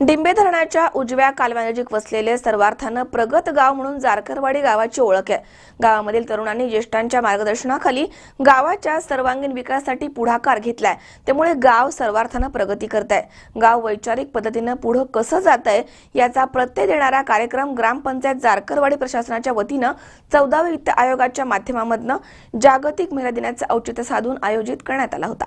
डिंबे धरणाच्या उजव्या कालव्यानजीक वसलेले सर्वार्थानं प्रगत गाव म्हणून जारकरवाडी गावाची ओळख आहे. गावामधील तरुणांनी ज्येष्ठांच्या मार्गदर्शनाखाली गावाच्या सर्वांगीण विकासासाठी पुढाकार घेतलाय. त्यामुळे गाव सर्वार्थानं प्रगती करत आहे गाव वैचारिक पद्धतीनं पुढं कसं जात आहे याचा प्रत्यय देणारा कार्यक्रम ग्रामपंचायत जारकरवाडी प्रशासनाच्या वतीनं चौदाव्या वित्त आयोगाच्या माध्यमामधनं जागतिक महिला दिनाचं औचित्य साधून आयोजित करण्यात आला होता.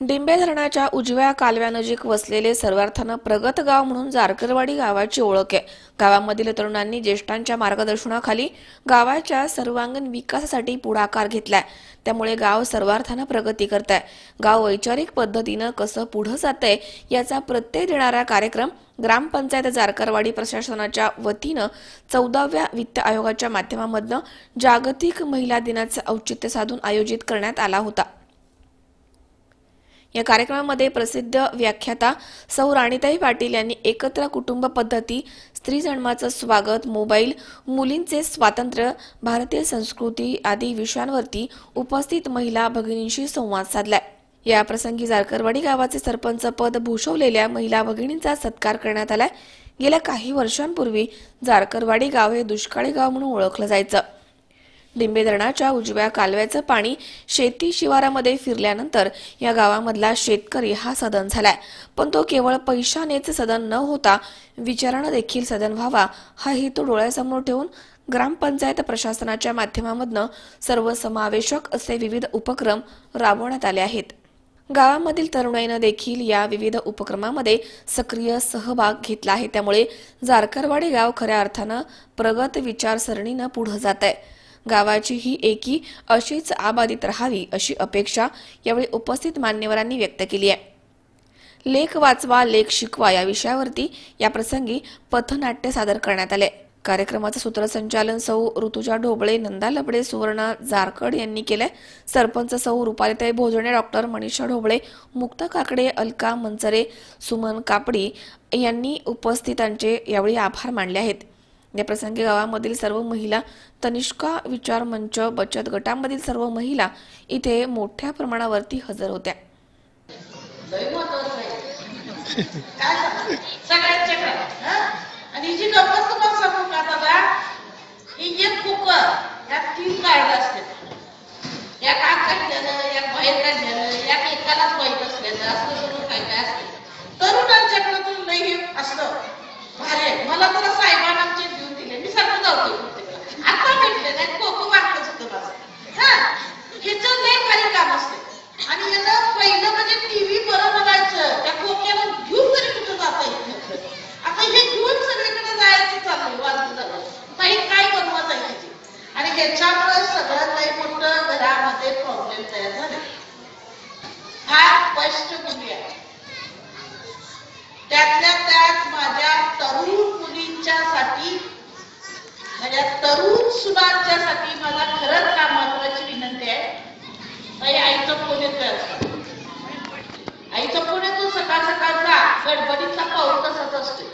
डिंबे धरणाच्या उजव्या कालव्यानजीक वसलेले सर्वार्थानं प्रगत गाव म्हणून जारकरवाडी गावाची ओळख आहे. गावामधील तरुणांनी ज्येष्ठांच्या मार्गदर्शनाखाली गावाच्या सर्वांगीण विकासासाठी पुढाकार घेतलाय. त्यामुळे गाव सर्वार्थानं प्रगती करत आहे गाव वैचारिक पद्धतीनं कसं पुढं जात आहे याचा प्रत्यय देणारा कार्यक्रम ग्रामपंचायत जारकरवाडी प्रशासनाच्या वतीनं चौदाव्या वित्त आयोगाच्या माध्यमामधनं जागतिक महिला दिनाचं औचित्य साधून आयोजित करण्यात आला होता. या कार्यक्रमामध्ये प्रसिद्ध व्याख्याता सौ राणीताई पाटील यांनी एकत्र कुटुंब पद्धती स्त्री जन्माचं स्वागत मोबाईल मुलींचे स्वातंत्र्य भारतीय संस्कृती आदी विषयांवरती उपस्थित महिला भगिनींशी संवाद साधलाय. या प्रसंगी जारकरवाडी गावाचे सरपंच पद भूषवलेल्या महिला भगिनींचा सत्कार करण्यात आलाय. गेल्या काही वर्षांपूर्वी जारकरवाडी गाव हे दुष्काळी गाव म्हणून ओळखलं जायचं. लिंबे धरणाच्या उजव्या कालव्याचं पाणी शेती शिवारामध्ये फिरल्यानंतर या गावामधला शेतकरी हा सदन झालाय. पण तो केवळ पैशानेच सदन न होता विचारानं देखील सदन व्हावा हा हेतू डोळ्यासमोर ठेवून ग्रामपंचायत प्रशासनाच्या माध्यमामधनं सर्वसमावेशक असे विविध उपक्रम राबवण्यात आले आहेत. गावामधील तरुणाईनं देखील या विविध उपक्रमामध्ये सक्रिय सहभाग घेतला आहे. त्यामुळे जारकरवाडी गाव खऱ्या अर्थानं प्रगत विचारसरणीनं पुढे जात आहे गावाची ही एकी अशीच आबादित राहावी अशी अपेक्षा यावेळी उपस्थित मान्यवरांनी व्यक्त केली आहे. लेख वाचवा लेख शिकवा या विषयावरती या प्रसंगी पथनाट्य सादर करण्यात आले. कार्यक्रमाचं सूत्रसंचालन सौ ऋतुजा ढोबळे नंदा लबडे सुवर्णा जारकड यांनी केलंय. सरपंच सौ रुपालिताई भोजणे डॉक्टर मनीषा ढोबळे मुक्ता काकडे अलका मंचरे सुमन कापडी यांनी उपस्थितांचे यावेळी आभार मानले आहेत. या प्रसंगी गावामधील सर्व महिला तनिष्का विचार मंच बचत गटामधील सर्व महिला इथे मोठ्या प्रमाणावरती हजर होत्या. लय महत्वाचं आहे. काय सांगू? सगळ्यांच्याकडे हं? आणि जी गंमत तुम्हाला सांगू का दादा ही एक कुकर ह्यात तीन गायला असते एक आत काढलेलं एक बाहेर काढलेलं एक एकालाच वाईट असलेलं असं सगळं काय काय असतं तरुणांच्याकडे तर लय हे असलं भारी आहे मला तर साहेबांना आमचे देऊन दिले मी सारखं जातो प्रत्येकाला आता भेटले नाही कोको वाटतच होतं माझं हा ह्याचं लय भारी काम असते आणि यानं पहिलं म्हणजे टीव्ही बरं बघायचं त्या खोक्याला घेऊन तरी कुठं जाता येत नव्हतं आता हे घेऊन सगळीकडे जायचं चाललंय वाजत झालं काही काय बनवत आहे त्याची त्याच्यामुळे सगळ्यात काही मोठं घरामध्ये प्रॉब्लेम तयार झाले. फार स्पष्ट मुली आहे त्यातल्या त्यात माझ्या तरुण मुलींच्यासाठी माझ्या तरुण सुनांच्यासाठी मला खरंच का महत्वाची विनंती आहे. ताई आईचं फोन येतोय आईचं पुढे फोन येतो सकाळ सकाळचा गडबडीतला पाऊल तसाच असतो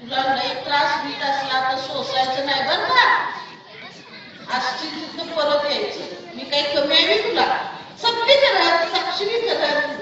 तुला लई त्रास होत असला तर सोसायचं नाही बरं. आजची परत यायची मी काही कमी आहे तुला. सगळीकरण साक्षरीकरण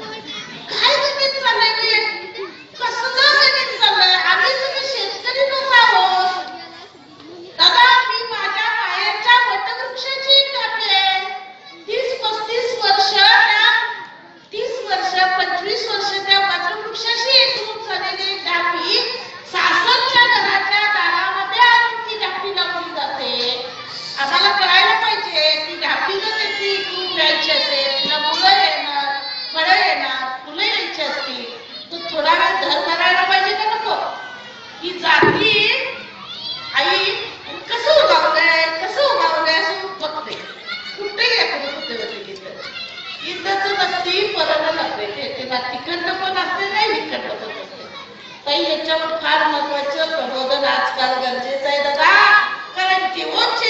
बाई फार महत्वाचं प्रबोधन आजकाल गरजेचं आहे दादा. कारण की उच्च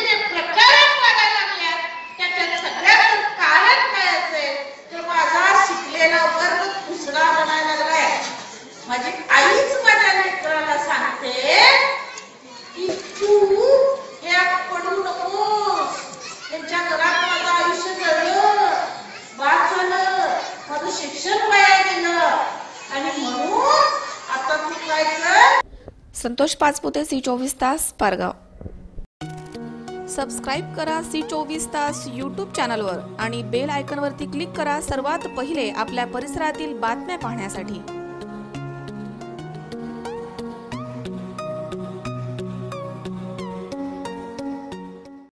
संतोष पाचपुते सी चोवीस तास पारगाव. सबस्क्राईब करा सी चोवीस तास यूट्यूब चॅनलवर आणि बेल आयकनवरती क्लिक करा सर्वात पहिले आपल्या परिसरातील बातम्या पाहण्यासाठी.